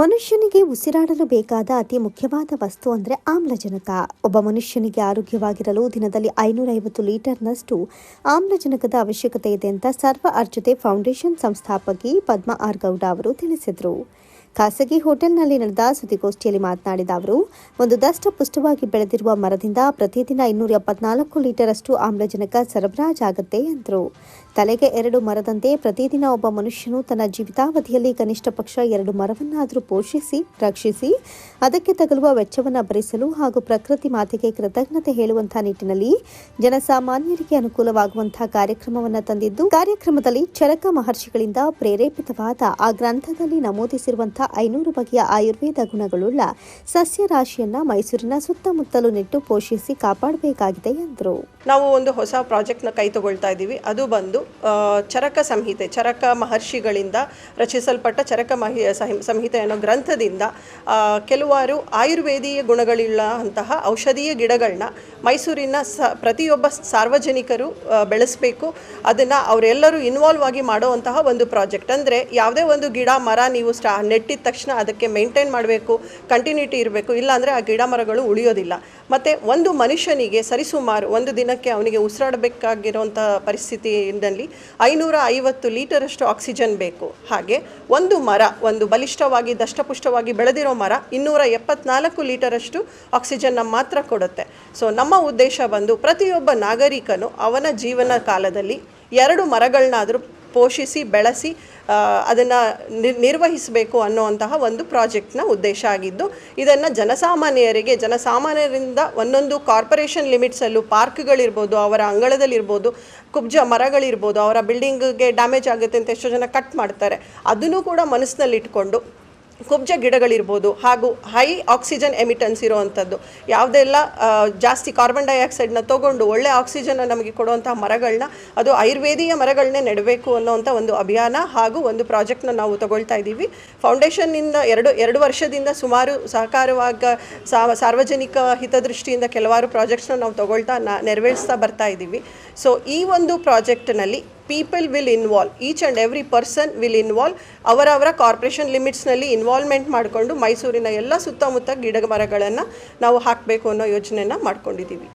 ಮನುಷ್ಯನಿಗೆ ಉಸಿರಾಡಲು ಬೇಕಾದ ಅತಿ ಮುಖ್ಯವಾದ ವಸ್ತು ಅಂದರೆ ಆಮ್ಲಜನಕ. ಒಬ್ಬ ಮನುಷ್ಯನಿಗೆ ಆರೋಗ್ಯವಾಗಿರಲು ದಿನದಲ್ಲಿ ಐನೂರ ಐವತ್ತು ಲೀಟರ್ನಷ್ಟು ಆಮ್ಲಜನಕದ ಅವಶ್ಯಕತೆ ಇದೆ ಅಂತ ಸರ್ವ ಅರ್ಜತೆ ಫೌಂಡೇಶನ್ ಸಂಸ್ಥಾಪಕಿ ಪದ್ಮ ಆರ್ ಗೌಡ ಅವರು ತಿಳಿಸಿದರು. ಖಾಸಗಿ ಹೋಟೆಲ್ನಲ್ಲಿ ನಡೆದ ಸುದ್ದಿಗೋಷ್ಠಿಯಲ್ಲಿ ಮಾತನಾಡಿದ ಅವರು, ಒಂದು ದಷ್ಟಪುಷ್ಟವಾಗಿ ಬೆಳೆದಿರುವ ಮರದಿಂದ ಪ್ರತಿದಿನ ಇನ್ನೂರ ಎಪ್ಪತ್ನಾಲ್ಕು ಲೀಟರಷ್ಟು ಆಮ್ಲಜನಕ ಸರಬರಾಜಾಗುತ್ತೆ ಎಂದರು. ತಲೆಗೆ ಎರಡು ಮರದಂತೆ ಪ್ರತಿದಿನ ಒಬ್ಬ ಮನುಷ್ಯನು ತನ್ನ ಜೀವಿತಾವಧಿಯಲ್ಲಿ ಕನಿಷ್ಠ ಪಕ್ಷ ಎರಡು ಮರವನ್ನಾದರೂ ಪೋಷಿಸಿ, ರಕ್ಷಿಸಿ, ಅದಕ್ಕೆ ತಗಲುವ ವೆಚ್ಚವನ್ನು ಭರಿಸಲು ಹಾಗೂ ಪ್ರಕೃತಿ ಮಾತೆಗೆ ಕೃತಜ್ಞತೆ ಹೇಳುವಂತಹ ನಿಟ್ಟಿನಲ್ಲಿ ಜನಸಾಮಾನ್ಯರಿಗೆ ಅನುಕೂಲವಾಗುವಂತಹ ಕಾರ್ಯಕ್ರಮವನ್ನು ತಂದಿದ್ದು, ಕಾರ್ಯಕ್ರಮದಲ್ಲಿ ಚರಕ ಮಹರ್ಷಿಗಳಿಂದ ಪ್ರೇರೇಪಿತವಾದ ಆ ಗ್ರಂಥದಲ್ಲಿ ನಮೂದಿಸಿರುವಂತಹ ಐನೂರು ಬಗೆಯ ಆಯುರ್ವೇದ ಗುಣಗಳುಳ್ಳ ಸಸ್ಯ ರಾಶಿಯನ್ನ ಮೈಸೂರಿನ ಸುತ್ತಮುತ್ತಲು ನೆಟ್ಟು ಪೋಷಿಸಿ ಕಾಪಾಡಬೇಕಾಗಿದೆ ಎಂದರು. ನಾವು ಒಂದು ಹೊಸ ಪ್ರಾಜೆಕ್ಟ್ನ ಕೈ ತಗೊಳ್ತಾ ಇದ್ದೀವಿ. ಅದು ಬಂದು ಚರಕ ಸಂಹಿತೆ, ಚರಕ ಮಹರ್ಷಿಗಳಿಂದ ರಚಿಸಲ್ಪಟ್ಟ ಚರಕ ಮಹಿ, ಸಹಿ- ಸಂಹಿತೆ ಅನ್ನೋ ಗ್ರಂಥದಿಂದ ಕೆಲವಾರು ಆಯುರ್ವೇದೀಯ ಗುಣಗಳುಳ್ಳ ಅಂತಹ ಔಷಧೀಯ ಗಿಡಗಳನ್ನ ಮೈಸೂರಿನ ಪ್ರತಿಯೊಬ್ಬ ಸಾರ್ವಜನಿಕರು ಬೆಳೆಸಬೇಕು. ಅದನ್ನು ಅವರೆಲ್ಲರೂ ಇನ್ವಾಲ್ವ್ ಆಗಿ ಮಾಡುವಂತಹ ಒಂದು ಪ್ರಾಜೆಕ್ಟ್. ಅಂದರೆ ಯಾವುದೇ ಒಂದು ಗಿಡ, ಮರ ನೀವು ಸ್ಟಾ ನೆಟ್ಟಿದ ತಕ್ಷಣ ಅದಕ್ಕೆ ಮೇಂಟೈನ್ ಮಾಡಬೇಕು ಕಂಟಿನ್ಯೂಟಿ ಇರಬೇಕು. ಇಲ್ಲಾಂದರೆ ಆ ಗಿಡ ಮರಗಳು ಉಳಿಯೋದಿಲ್ಲ. ಮತ್ತು ಒಂದು ಮನುಷ್ಯನಿಗೆ ಸರಿಸುಮಾರು ಒಂದು ದಿನಕ್ಕೆ ಅವನಿಗೆ ಉಸಿರಾಡಬೇಕಾಗಿರುವಂಥ ಪರಿಸ್ಥಿತಿಯಲ್ಲಿ ಐನೂರ ಐವತ್ತು ಲೀಟರಷ್ಟು ಆಕ್ಸಿಜನ್ ಬೇಕು. ಹಾಗೆ ಒಂದು ಮರ, ಒಂದು ಬಲಿಷ್ಠವಾಗಿ, ದಷ್ಟಪುಷ್ಟವಾಗಿ ಬೆಳೆದಿರೋ ಮರ ಇನ್ನೂರ ಎಪ್ಪತ್ನಾಲ್ಕು ಲೀಟರಷ್ಟು ಆಕ್ಸಿಜನ್ನ ಮಾತ್ರ ಕೊಡುತ್ತೆ. ಸೊ ನಮ್ಮ ಉದ್ದೇಶ ಬಂದು ಪ್ರತಿಯೊಬ್ಬ ನಾಗರಿಕನು ಅವನ ಜೀವನ ಕಾಲದಲ್ಲಿ ಎರಡು ಮರಗಳನ್ನಾದರೂ ಪೋಷಿಸಿ, ಬೆಳೆಸಿ ಅದನ್ನು ನಿರ್ ನಿರ್ವಹಿಸಬೇಕು ಅನ್ನುವಂತಹ ಒಂದು ಪ್ರಾಜೆಕ್ಟ್ನ ಉದ್ದೇಶ ಆಗಿದ್ದು, ಇದನ್ನು ಜನಸಾಮಾನ್ಯರಿಗೆ, ಜನಸಾಮಾನ್ಯರಿಂದ ಒಂದೊಂದು ಕಾರ್ಪೊರೇಷನ್ ಲಿಮಿಟ್ಸಲ್ಲೂ ಪಾರ್ಕ್ಗಳಿರ್ಬೋದು, ಅವರ ಅಂಗಳದಲ್ಲಿರ್ಬೋದು, ಕುಬ್ಜ ಮರಗಳಿರ್ಬೋದು, ಅವರ ಬಿಲ್ಡಿಂಗ್ಗೆ ಡ್ಯಾಮೇಜ್ ಆಗುತ್ತೆ ಅಂತ ಎಷ್ಟೋ ಜನ ಕಟ್ ಮಾಡ್ತಾರೆ. ಅದನ್ನು ಕೂಡ ಮನಸ್ಸಿನಲ್ಲಿಟ್ಕೊಂಡು ಕುಬ್ಜ ಗಿಡಗಳಿರ್ಬೋದು ಹಾಗೂ ಹೈ ಆಕ್ಸಿಜನ್ ಎಮಿಟನ್ಸ್ ಇರುವಂಥದ್ದು. ಯಾವುದೆಲ್ಲ ಜಾಸ್ತಿ ಕಾರ್ಬನ್ ಡೈಆಕ್ಸೈಡ್ನ ತೊಗೊಂಡು ಒಳ್ಳೆ ಆಕ್ಸಿಜನ್ ನಮಗೆ ಕೊಡುವಂಥ ಮರಗಳನ್ನ ಅದು ಆಯುರ್ವೇದೀಯ ಮರಗಳನ್ನೇ ನೆಡಬೇಕು ಅನ್ನೋವಂಥ ಒಂದು ಅಭಿಯಾನ ಹಾಗೂ ಒಂದು ಪ್ರಾಜೆಕ್ಟ್ನ ನಾವು ತಗೊಳ್ತಾ ಇದ್ದೀವಿ. ಫೌಂಡೇಶನ್ನಿಂದ ಎರಡು ಎರಡು ವರ್ಷದಿಂದ ಸುಮಾರು ಸಹಕಾರವಾಗ ಸಾರ್ವಜನಿಕ ಹಿತದೃಷ್ಟಿಯಿಂದ ಕೆಲವಾರು ಪ್ರಾಜೆಕ್ಟ್ಸ್ನ ನಾವು ತಗೊಳ್ತಾ ನಾ, ನೆರವೇರಿಸ್ತಾ ಬರ್ತಾ ಇದ್ದೀವಿ. ಸೊ ಈ ಒಂದು ಪ್ರಾಜೆಕ್ಟ್ನಲ್ಲಿ people will involve each and every person will involve ಅವರವರ ಕಾರ್ಪೊರೇಷನ್ ಲಿಮಿಟ್ಸ್ನಲ್ಲಿ ಇನ್ವಾಲ್ವ್ಮೆಂಟ್ ಮಾಡಿಕೊಂಡು ಮೈಸೂರಿನ ಎಲ್ಲ ಸುತ್ತಮುತ್ತ ಗಿಡ ಮರಗಳನ್ನು ನಾವು ಹಾಕಬೇಕು ಅನ್ನೋ ಯೋಜನೆಯನ್ನು ಮಾಡ್ಕೊಂಡಿದ್ದೀವಿ.